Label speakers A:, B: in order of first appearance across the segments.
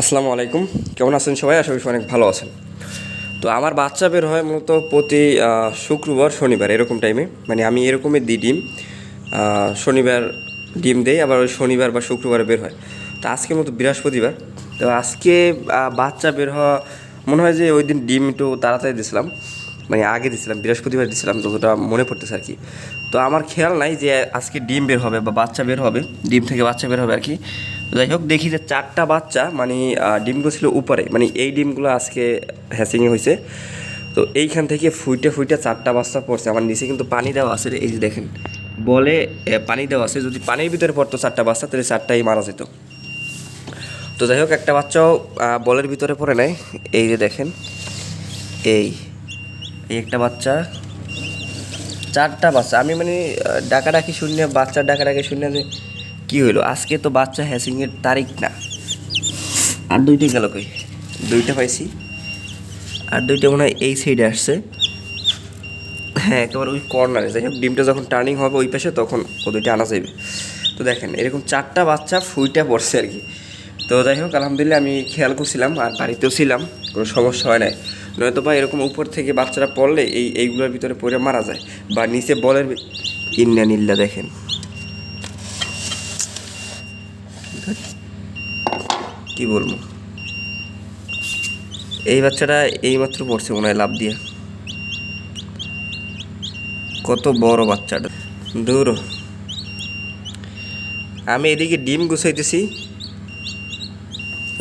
A: আসসালামু আলাইকুম। কেমন আছেন সবাই? আশা করি অনেক ভালো আছেন। তো আমার বাচ্চা বের হয় মূলত প্রতি শুক্রবার, শনিবার, এরকম টাইমে মানে আমি এরকমই দিই ডিম। শনিবার ডিম দেই, আবার ওই শনিবার বা শুক্রবারে বের হয়। তো আজকে মতো বৃহস্পতিবার। তো আজকে বাচ্চা বের হওয়া, মনে হয় যে ওই দিন ডিম একটু তাড়াতাড়ি দিয়েছিলাম মানে আগে দিয়েছিলাম বৃহস্পতিবার দিয়েছিলাম যতটা মনে পড়তেছে আর কি তো আমার খেয়াল নাই যে আজকে ডিম বের হবে বা বাচ্চা বের হবে, ডিম থেকে বাচ্চা বের হবে আর কি যাই হোক, দেখি যে চারটা বাচ্চা মানে ডিমগুলো ছিল উপরে। মানে এই ডিমগুলো আজকে হ্যাসিংয়ে হয়েছে। তো এইখান থেকে ফুইটে ফুইটে চারটা বাচ্চা পড়ছে। আমার নিচে কিন্তু পানি দেওয়া আছে এই যে দেখেন। বলে পানি দেওয়া আছে। যদি পানির ভিতরে পড়তো চারটা বাচ্চা, তাহলে চারটাই মারা যেত। তো যাই হোক, একটা বাচ্চাও বলের ভিতরে পড়ে নেয় এই যে দেখেন, এই এই একটা বাচ্চা। চারটা বাচ্চা। আমি মানে ডাকাডাকি শূন্য, বাচ্চার ডাকাডাকি শূন্য যে কী হইল? আজকে তো বাচ্চা হ্যাসিংয়ের তারিখ না। আর দুইটা গেল কই? দুইটা পাইছি। আর দুইটা মনে হয় এই সাইডে আসছে। হ্যাঁ একেবারে ওই কর্নারে যাই হোক, ডিমটা যখন টার্নিং হবে ওই পাশে, তখন ও দুইটা আনা যাবে তো দেখেন, এরকম চারটা বাচ্চা ফুইটা পড়ছে আর কি। তো যাই হোক, আলহামদুলিল্লাহ আমি খেয়াল করছিলাম আর বাড়িতেও ছিলাম, কোনো সমস্যা হয় নাই। নয়তো বা এরকম উপর থেকে বাচ্চারা পড়লে এই, এইগুলোর ভিতরে পড়ে মারা যায়। বা নিচে বলের ভি- ইন্না নিল্লা দেখেন। কি বলব? এই বাচ্চাটা এইমাত্র পড়ছে মনে হয় লাভ দিয়ে। কত বড় বাচ্চাটা। দূর আমি এদিকে ডিম গুছাইতেছি।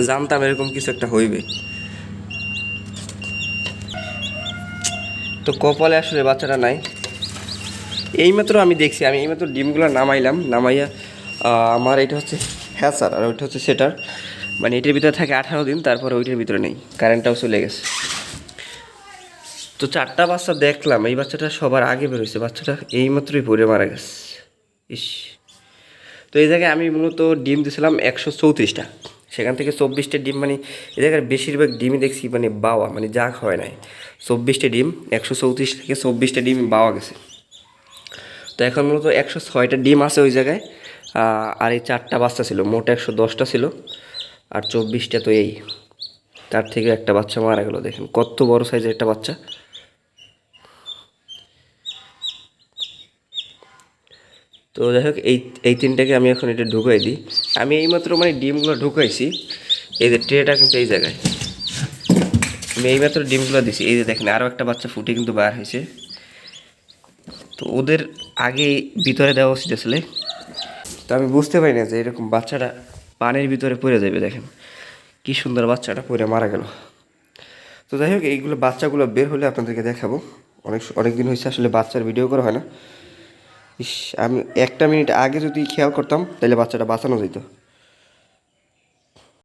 A: জানতাম এরকম কিছু একটা হইবে। তো কপালে আসলে বাচ্চাটা নাই। এইমাত্র আমি দেখছি, আমি এইমাত্র ডিমগুলো নামাইলাম, নামাইয়া আমার এটা হচ্ছে হ্যাঁ স্যার, আর ওইটা হচ্ছে সেটার। মানে এটার ভিতরে থাকে আঠারো দিন, তারপরে ওইটার ভিতরে নেই। কারেন্টটাও চলে গেছে। তো চারটা বাচ্চা দেখলাম, এই বাচ্চাটা সবার আগে বেরোইছে বাচ্চাটা এইমাত্রই পড়ে মারা গেছে। ইস। তো এই জায়গায় আমি মূলত ডিম দিয়েছিলাম একশো চৌত্রিশটা। সেখান থেকে চব্বিশটা ডিম মানে এই জায়গায় বেশিরভাগ ডিমই দেখছি মানে বাওয়া মানে যা হয় নাই। চব্বিশটা ডিম, একশো চৌত্রিশ থেকে চব্বিশটা ডিম বাওয়া গেছে। তো এখন মূলত একশো ছয়টা ডিম আছে ওই জায়গায়। আর এই চারটা বাচ্চা ছিল, মোট একশো দশটা ছিল আর চব্বিশটা তো এই। তার থেকে একটা বাচ্চা মারা গেল, দেখেন কত বড় সাইজের একটা বাচ্চা। তো যাই হোক, এই এই তিনটাকে আমি এখন এটা ঢুকাই দিই। আমি এইমাত্র মানে ডিমগুলো ঢুকাইছি, এই যে ট্রেটা কিন্তু এই জায়গায়। আমি এইমাত্র ডিমগুলো দিছি, এই যে দেখেন আরও একটা বাচ্চা ফুটে কিন্তু বার হয়েছে। তো ওদের আগে ভিতরে দেওয়া উচিত আসলে। তো আমি বুঝতে পারি না যে এরকম বাচ্চাটা পানির ভিতরে পড়ে যাবে, দেখেন। কি সুন্দর বাচ্চাটা পড়ে মারা গেল। তো যাই হোক, এইগুলো বাচ্চাগুলো বের হলে আপনাদেরকে দেখাবো। অনেক অনেক দিন হয়েছে আসলে বাচ্চার ভিডিও করা হয় না। ইস, আমি একটা মিনিট আগে যদি খেয়াল করতাম, তাহলে বাচ্চাটা বাঁচানো যেত।